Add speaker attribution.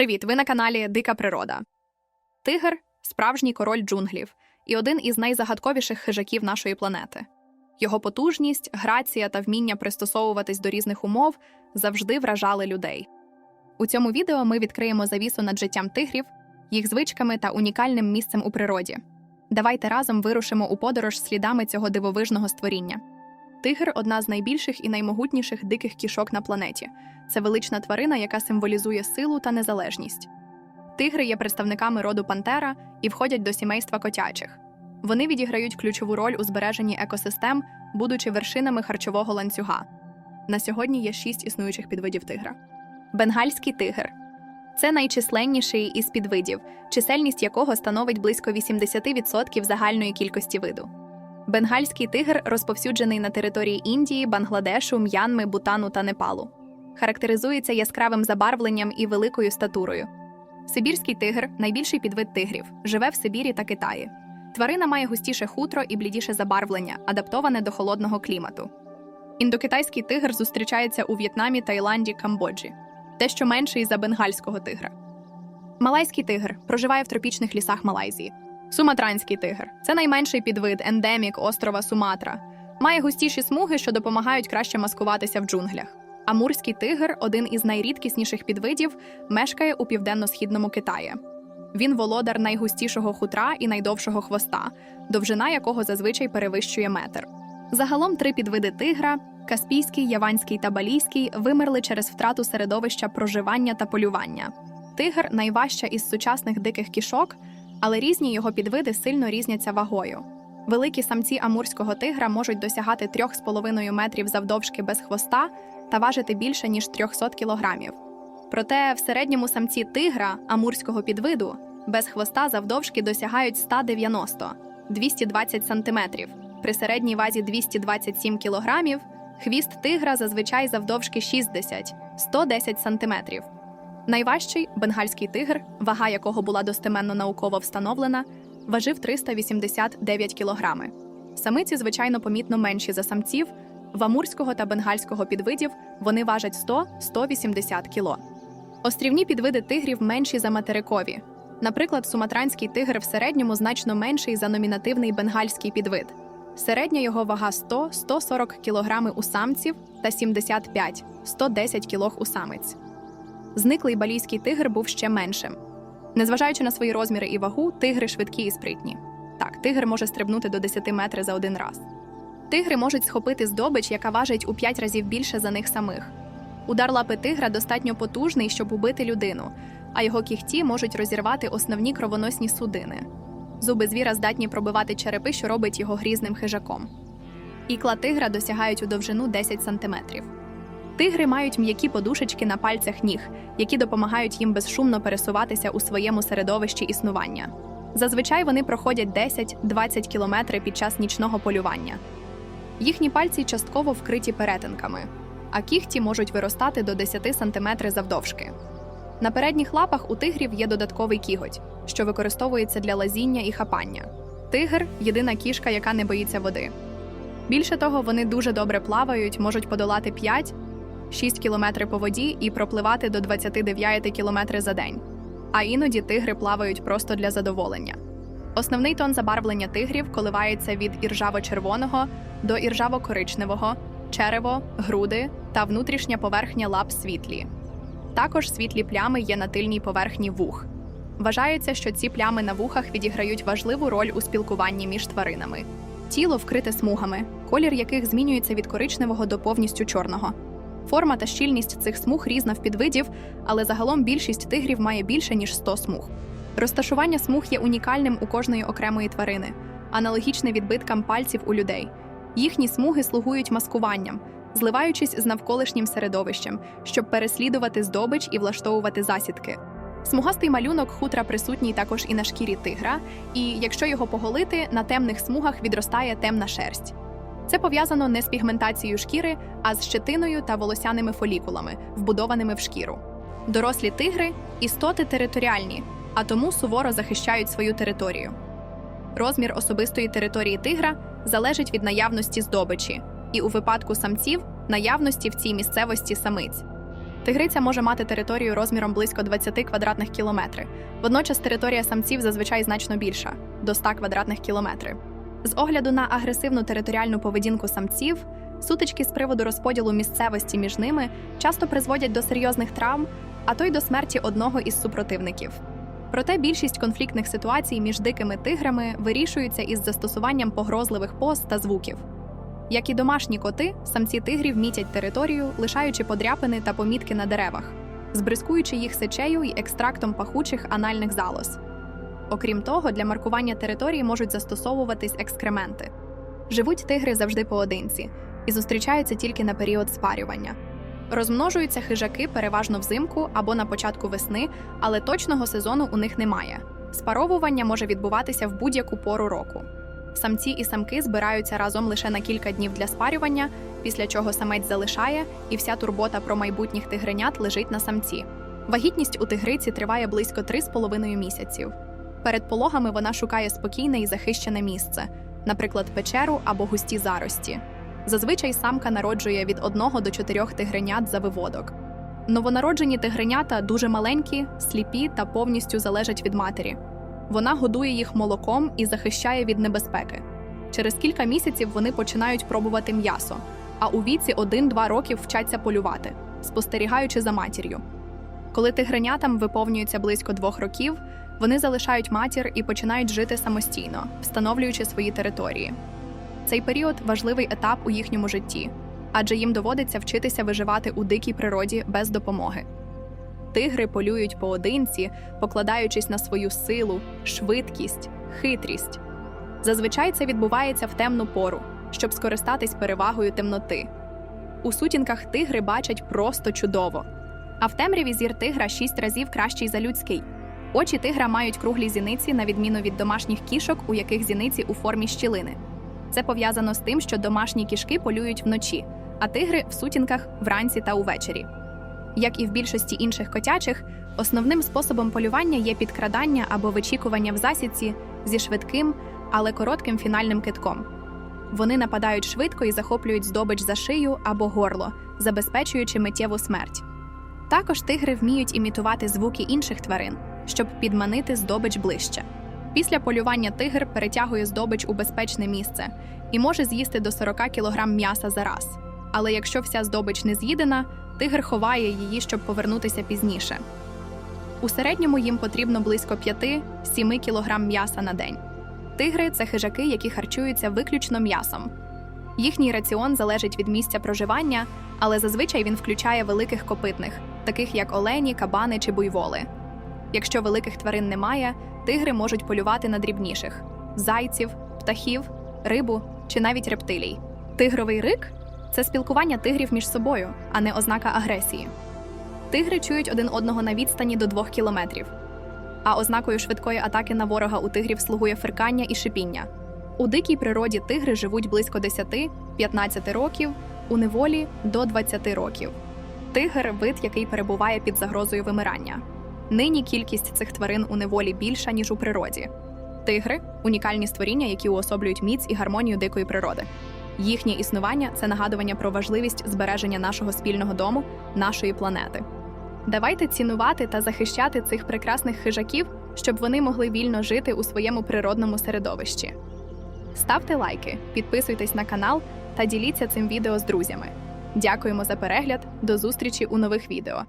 Speaker 1: Привіт! Ви на каналі Дика Природа. Тигр справжній король джунглів і один із найзагадковіших хижаків нашої планети. Його потужність, грація та вміння пристосовуватись до різних умов завжди вражали людей. У цьому відео ми відкриємо завісу над життям тигрів, їх звичками та унікальним місцем у природі. Давайте разом вирушимо у подорож слідами цього дивовижного створіння. Тигр одна з найбільших і наймогутніших диких кішок на планеті. Це велична тварина, яка символізує силу та незалежність. Тигри є представниками роду пантера і входять до сімейства котячих. Вони відіграють ключову роль у збереженні екосистем, будучи вершинами харчового ланцюга. На сьогодні є шість існуючих підвидів тигра. Бенгальський тигр це найчисленніший із підвидів, чисельність якого становить близько 80% загальної кількості виду. Бенгальський тигр розповсюджений на території Індії, Бангладешу, М'янми, Бутану та Непалу. Характеризується яскравим забарвленням і великою статурою. Сибірський тигр найбільший підвид тигрів, живе в Сибірі та Китаї. Тварина має густіше хутро і блідіше забарвлення, адаптоване до холодного клімату. Індокитайський тигр зустрічається у В'єтнамі, Таїланді, Камбоджі, дещо менший за бенгальського тигра. Малайський тигр проживає в тропічних лісах Малайзії. Суматранський тигр це найменший підвид ендемік острова Суматра. Має густіші смуги, що допомагають краще маскуватися в джунглях. Амурський тигр, один із найрідкісніших підвидів, мешкає у південно-східному Китаї. Він володар найгустішого хутра і найдовшого хвоста, довжина якого зазвичай перевищує метр. Загалом три підвиди тигра каспійський, яванський та балійський вимерли через втрату середовища проживання та полювання. Тигр найважча із сучасних диких кішок, але різні його підвиди сильно різняться вагою. Великі самці амурського тигра можуть досягати 3,5 метрів завдовжки без хвоста та важити більше ніж 300 кілограмів. Проте в середньому самці тигра амурського підвиду без хвоста завдовжки досягають 190 220 сантиметрів. При середній вазі 227 кілограмів хвіст тигра зазвичай завдовжки 60 110 сантиметрів. Найважчий бенгальський тигр, вага якого була достеменно науково встановлена, важив 389 кілограми. Самиці, звичайно, помітно менші за самців. В амурського та бенгальського підвидів вони важать 100-180 кіло. Острівні підвиди тигрів менші за материкові. Наприклад, суматранський тигр в середньому значно менший за номінативний бенгальський підвид. Середня його вага 100-140 кг у самців та 75-110 кг у самець. Зниклий балійський тигр був ще меншим. Незважаючи на свої розміри і вагу, тигри швидкі і спритні. Так, тигр може стрибнути до 10 метрів за один раз. Тигри можуть схопити здобич, яка важить у 5 разів більше за них самих. Удар лапи тигра достатньо потужний, щоб убити людину, а його кігті можуть розірвати основні кровоносні судини. Зуби звіра здатні пробивати черепи, що робить його грізним хижаком. Ікла тигра досягають у довжину 10 см. Тигри мають м'які подушечки на пальцях ніг, які допомагають їм безшумно пересуватися у своєму середовищі існування. Зазвичай вони проходять 10-20 кілометри під час нічного полювання. Їхні пальці частково вкриті перетинками, а кігті можуть виростати до 10 см завдовжки. На передніх лапах у тигрів є додатковий кіготь, що використовується для лазіння і хапання. Тигр єдина кішка, яка не боїться води. Більше того, вони дуже добре плавають, можуть подолати 5-6 км по воді і пропливати до 29 км за день. А іноді тигри плавають просто для задоволення. Основний тон забарвлення тигрів коливається від іржаво-червоного до іржаво-коричневого, черево, груди та внутрішня поверхня лап світлі. Також світлі плями є на тильній поверхні вух. Вважається, що ці плями на вухах відіграють важливу роль у спілкуванні між тваринами. Тіло вкрите смугами, колір яких змінюється від коричневого до повністю чорного. Форма та щільність цих смуг різна в підвидів, але загалом більшість тигрів має більше ніж 100 смуг. Розташування смуг є унікальним у кожної окремої тварини, аналогічне відбиткам пальців у людей. Їхні смуги слугують маскуванням, зливаючись з навколишнім середовищем, щоб переслідувати здобич і влаштовувати засідки. Смугастий малюнок хутра присутній також і на шкірі тигра, і якщо його поголити, на темних смугах відростає темна шерсть. Це пов'язано не з пігментацією шкіри, а з щетиною та волосяними фолікулами, вбудованими в шкіру. Дорослі тигри істоти територіальні, а тому суворо захищають свою територію. Розмір особистої території тигра залежить від наявності здобичі, і у випадку самців наявності в цій місцевості самиць. Тигриця може мати територію розміром близько 20 квадратних кілометрів. Водночас територія самців зазвичай значно більша до 100 квадратних кілометрів. З огляду на агресивну територіальну поведінку самців, сутички з приводу розподілу місцевості між ними часто призводять до серйозних травм, а то й до смерті одного із супротивників. Проте більшість конфліктних ситуацій між дикими тиграми вирішуються із застосуванням погрозливих поз та звуків. Як і домашні коти, самці тигрів мітять територію, лишаючи подряпини та помітки на деревах, збризкуючи їх сечею й екстрактом пахучих анальних залоз. Окрім того, для маркування території можуть застосовуватись екскременти. Живуть тигри завжди поодинці і зустрічаються тільки на період спарювання. Розмножуються хижаки переважно взимку або на початку весни, але точного сезону у них немає. Спаровування може відбуватися в будь-яку пору року. Самці і самки збираються разом лише на кілька днів для спарювання, після чого самець залишає, і вся турбота про майбутніх тигренят лежить на самці. Вагітність у тигриці триває близько 3,5 місяців. Перед пологами вона шукає спокійне і захищене місце, наприклад, печеру або густі зарості. Зазвичай самка народжує від 1 до 4 тигренят за виводок. Новонароджені тигренята дуже маленькі, сліпі та повністю залежать від матері. Вона годує їх молоком і захищає від небезпеки. Через кілька місяців вони починають пробувати м'ясо, а у віці 1-2 років вчаться полювати, спостерігаючи за матір'ю. Коли тигренятам виповнюється близько двох років, вони залишають матір і починають жити самостійно, встановлюючи свої території. Цей період важливий етап у їхньому житті, адже їм доводиться вчитися виживати у дикій природі без допомоги. Тигри полюють поодинці, покладаючись на свою силу, швидкість, хитрість. Зазвичай це відбувається в темну пору, щоб скористатись перевагою темноти. У сутінках тигри бачать просто чудово. А в темряві зір тигра шість разів кращий за людський. Очі тигра мають круглі зіниці, на відміну від домашніх кішок, у яких зіниці у формі щілини. Це пов'язано з тим, що домашні кішки полюють вночі, а тигри в сутінках вранці та увечері. Як і в більшості інших котячих, основним способом полювання є підкрадання або вичікування в засідці зі швидким, але коротким фінальним китком. Вони нападають швидко і захоплюють здобич за шию або горло, забезпечуючи миттєву смерть. Також тигри вміють імітувати звуки інших тварин, щоб підманити здобич ближче. Після полювання тигр перетягує здобич у безпечне місце і може з'їсти до 40 кг м'яса за раз. Але якщо вся здобич не з'їдена, тигр ховає її, щоб повернутися пізніше. У середньому їм потрібно близько 5-7 кг м'яса на день. Тигри це хижаки, які харчуються виключно м'ясом. Їхній раціон залежить від місця проживання, але зазвичай він включає великих копитних, таких як олені, кабани чи буйволи. Якщо великих тварин немає, тигри можуть полювати на дрібніших зайців, птахів, рибу чи навіть рептилій. Тигровий рик це спілкування тигрів між собою, а не ознака агресії. Тигри чують один одного на відстані до 2 кілометрів. А ознакою швидкої атаки на ворога у тигрів слугує фиркання і шипіння. У дикій природі тигри живуть близько 10-15 років, у неволі до 20 років. Тигр вид, який перебуває під загрозою вимирання. Нині кількість цих тварин у неволі більша, ніж у природі. Тигри унікальні створіння, які уособлюють міць і гармонію дикої природи. Їхнє існування це нагадування про важливість збереження нашого спільного дому, нашої планети. Давайте цінувати та захищати цих прекрасних хижаків, щоб вони могли вільно жити у своєму природному середовищі. Ставте лайки, підписуйтесь на канал та діліться цим відео з друзями. Дякуємо за перегляд, до зустрічі у нових відео.